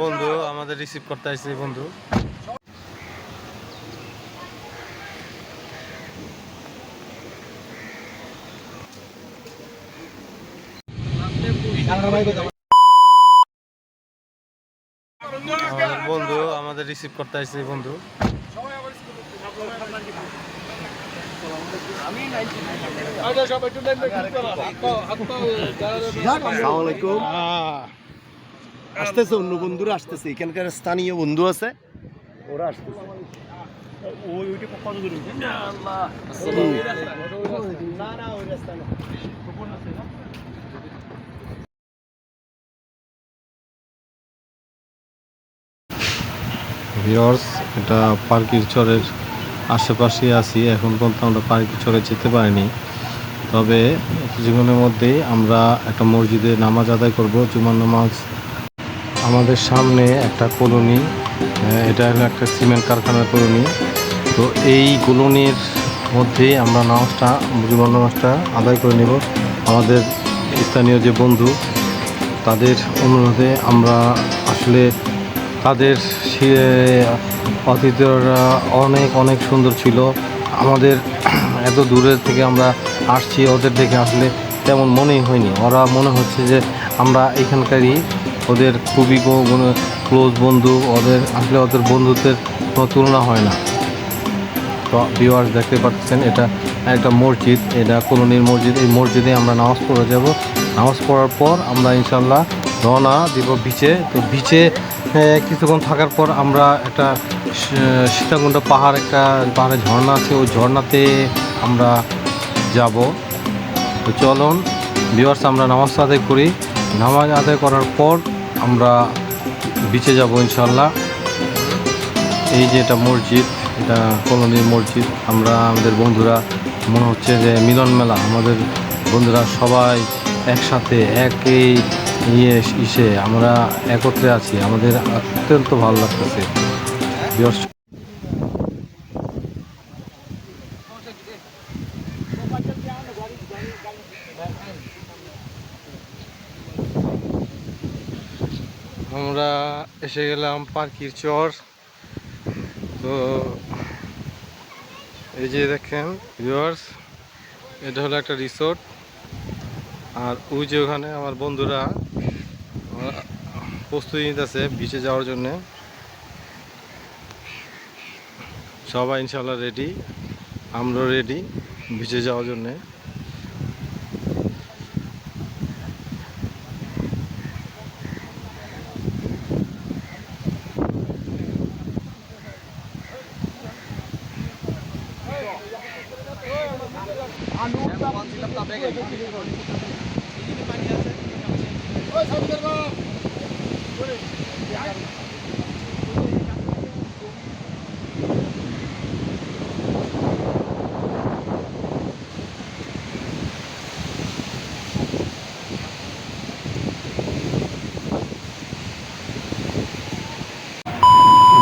বন্ধু আমাদের রিসিভ করতে আসছে বন্ধু। বন্ধু আমাদের রিসিভ করতে আসছে বন্ধু। আসসালামাইকুম আসতেছে অন্য বন্ধুরা আসতেছে। এখানকার স্থানীয় বন্ধু আছে ওরা আসতেছে। ভিওর্স এটা পার্কির চরের আশেপাশে আছি। এখন পর্যন্ত আমরা পার্কির চরে যেতে পারিনি। তবে জীবনের মধ্যেই আমরা একটা মসজিদে নামাজ আদায় করব জুমার নামাজ আমাদের সামনে একটা কলোনি এটা হলো একটা সিমেন্ট কারখানার কলোনি। তো এই কলোনির মধ্যেই আমরা নামাজটা জুমার নামাজটা আদায় করে নেব। আমাদের স্থানীয় যে বন্ধু, তাদের অনুরোধে আমরা আসলে তাদের অতিথিরা অনেক অনেক সুন্দর ছিল। আমাদের এত দূরের থেকে আমরা আসছি, ওদের দেখে আসলে তেমন মনেই হয়নি। ওরা মনে হচ্ছে যে আমরা এখানকারই ওদের খুবই ক্লোজ বন্ধু, ওদের আসলে ওদের বন্ধুত্বের কোনো তুলনা হয় না। তো ভিউয়ার্স দেখতে পাচ্ছেন, এটা একটা মসজিদ, এটা কলোনির মসজিদ। এই মসজিদে আমরা নামাজ পড়ে যাব। নামাজ পড়ার পর আমরা ইনশাল্লাহ রওনা দিব বিচে তো বিচে কিছুক্ষণ থাকার পর আমরা একটা সীতাকুণ্ড পাহাড়, একটা পাহাড়ে ঝর্ণা আছে, ওই ঝর্ণাতে আমরা যাব। তো চলুন ভিউয়ার্স আমরা নামাজ আদায় করি। নামাজ আদায় করার পর আমরা বিচে যাব ইনশাল্লাহ। এই যে এটা মসজিদ, এটা কলোনির মসজিদ, আমরা আমাদের বন্ধুরা, মনে হচ্ছে যে মিলন মেলা, আমাদের বন্ধুরা সবাই একসাথে একই ইয়ে ইসে আমরা একত্রে আছি, আমাদের অত্যন্ত ভালো লাগতেছে। আমরা এসে গেলাম পার্কির চর। তো এই যে দেখেন ভিউয়ার্স এটা হলো একটা রিসোর্ট আর ওই যে ওখানে আমার বন্ধুরা প্রস্তুতি নিতেছে বিচে যাওয়ার জন্যে। সবাই ইনশাল্লাহ রেডি আমরাও রেডি বিচে যাওয়ার জন্যে।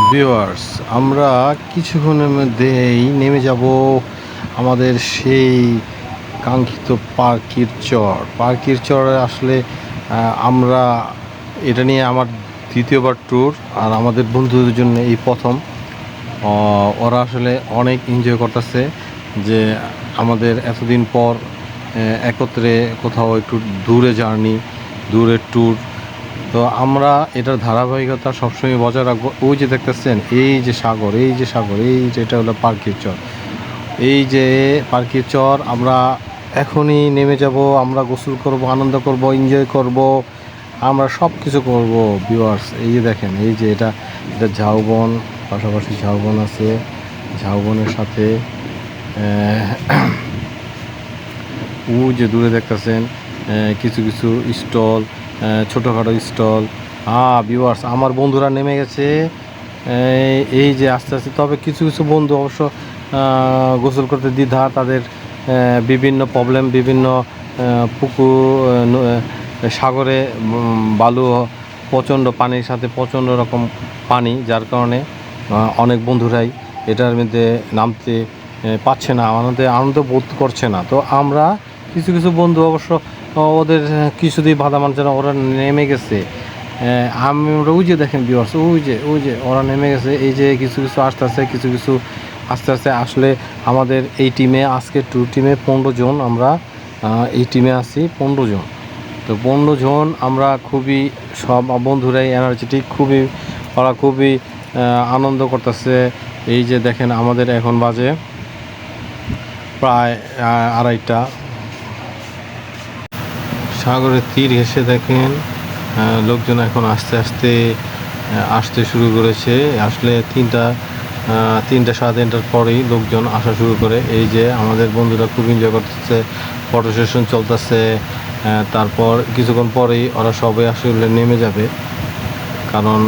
ভিউয়ার্স আমরা কিছুক্ষণের মধ্যেই নেমে যাব আমাদের সেই কাঙ্ক্ষিত পার্কির চর। পার্কির চরে আসলে আমরা এটা নিয়ে আমার দ্বিতীয়বার ট্যুর আর আমাদের বন্ধুদের জন্য এই প্রথম। ওরা আসলে অনেক এনজয় করতেছে যে আমাদের এতদিন পর একত্রে কোথাও একটু দূরে জার্নি দূরের ট্যুর তো আমরা এটার ধারাবাহিকতা সবসময় বজায় রাখব। ওই যে দেখতেছেন, এই যে সাগর, এই যে সাগর, এই যে এটা হলো পার্কির চর। এই যে পার্কির চর, আমরা এখনই নেমে যাব, আমরা গোসল করব, আনন্দ করব এনজয় করব, আমরা সব কিছু করব ভিউয়ার্স এই যে দেখেন, এই যে এটা এটা ঝাউবন, পাশাপাশি ঝাউবন আছে, ঝাউবনের সাথে ওই যে দূরে দেখতেছেন কিছু কিছু স্টল ছোটোখাটো স্টল হ্যাঁ ভিউয়ার্স আমার বন্ধুরা নেমে গেছে, এই- যে আস্তে আস্তে, তবে কিছু কিছু বন্ধু অবশ্য গোসল করতে দ্বিধা, তাদের বিভিন্ন প্রবলেম বিভিন্ন পুকুর সাগরে বালু, প্রচণ্ড পানির সাথে প্রচণ্ড রকম পানি, যার কারণে অনেক বন্ধুরাই এটার মধ্যে নামতে পাচ্ছে না আমাদের আনন্দ বোধ করছে না। তো আমরা কিছু কিছু বন্ধু অবশ্য, ওদের কিছুতেই বাধা মানছে না, ওরা নেমে গেছে। আমরা ওই যে দেখেন বিয়ার্স ওই যে ওই যে, ওরা নেমে গেছে। এই যে কিছু কিছু আস্তে আস্তে কিছু কিছু আস্তে আস্তে আসলে আমাদের এই টিমে আজকে টু টিমে পনেরো জন আমরা এই টিমে আছি পনেরো জন। তো পনেরো জন আমরা খুবই, সব বন্ধুরাই এনার্জেটিক খুবই, ওরা খুবই আনন্দ করতেছে। এই যে দেখেন আমাদের এখন বাজে প্রায় আড়াইটা। সাগরের তীর ঘেসে দেখেন লোকজন এখন আস্তে আস্তে আসতে শুরু করেছে। আসলে তিনটা তিনটা, সাড়ে তিনটার পরেই লোকজন আসা শুরু করে। এই যে আমাদের বন্ধুরা খুব এনজয় করতেছে ফটো সেশন চলতেছে তারপর কিছুক্ষণ পরেই ওরা সবাই আসলে নেমে যাবে। কারণ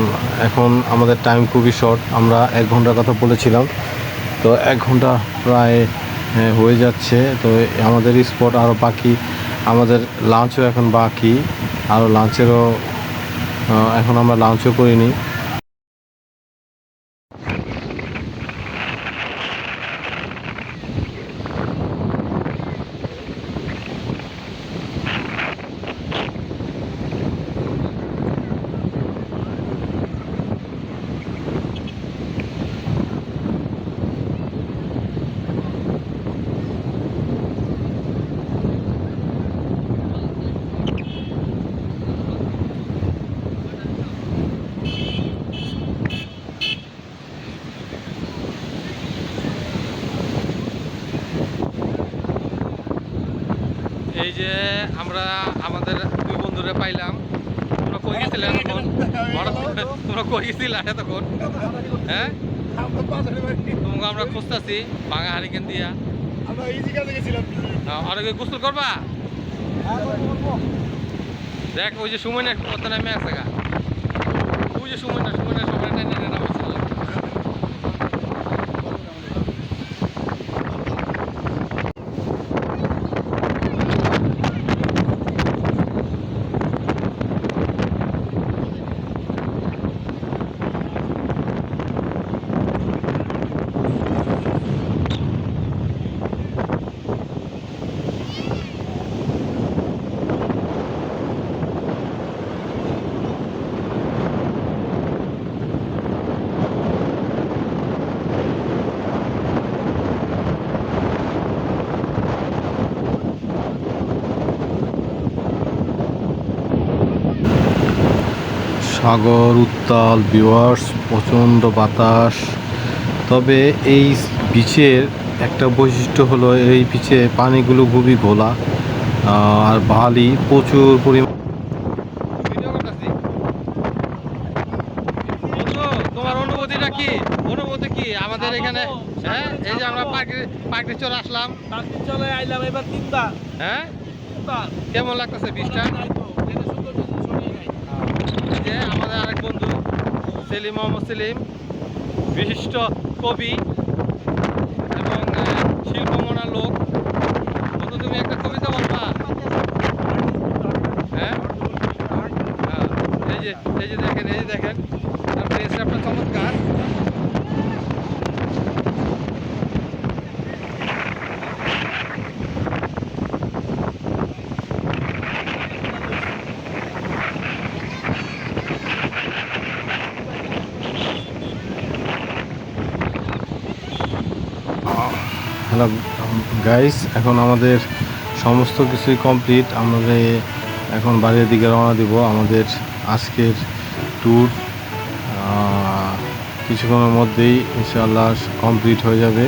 এখন আমাদের টাইম খুবই শর্ট আমরা এক ঘণ্টার কথা বলেছিলাম। তো এক ঘণ্টা প্রায় হয়ে যাচ্ছে। তো আমাদের স্পট আরও বাকি, আমাদের লাঞ্চও এখন বাকি। আরও লাঞ্চেরও এখন আমরা লাঞ্চও করিনি। এই যে আমরা আমাদের দুই বন্ধুরে পাইলাম। তোমরা কই গেছিলে তখন তোমরা- কই গেছিলে তখন হ্যাঁ? তোমাকে আমরা খুঁজতেছি ভাঙা হারিকেন দিয়া। আর গোসল করবা? দেখ ওই যে সুমন একটু কথা নামে আছে গা। ওই যে সুমন না সুমন সবাই সাগর উত্তাল বিওয়ার্স প্রচণ্ড বাতাস। তবে এই বিচের একটা বৈশিষ্ট্য হলো এই বিচে পানিগুলো খুবই ঘোলা আর বালি প্রচুর পরিমাণ অনুভূতিটা কি? অনুভূতি কি? আমাদের এখানে হ্যাঁ এই যে আমরা পার্কে পার্কে চলে আসলাম। চলে আইলাম এবার তিনবার। হ্যাঁ? কেমন লাগতেছে বীজটা নাই তো এটা সুন্দর কিছু ছড়িয়ে নাই এই যে আমাদের আরেক বন্ধু সেলিম মোহাম্মদ সেলিম বিশিষ্ট কবি এবং আহ, শিল্পমনা লোক বন্ধু তুমি একটা কবিতা বলবা হ্যাঁ হ্যাঁ, এই যে এই যে দেখেন এই যে দেখেন তারপরে এসে আপনার চমৎকার হ্যালো গাইস এখন আমাদের সমস্ত কিছুই কমপ্লিট আমাদের এখন বাড়ির দিকে রওনা দিব, আমাদের আজকের ট্যুর কিছুক্ষণের মধ্যেই ইনশাআল্লাহ কমপ্লিট হয়ে যাবে।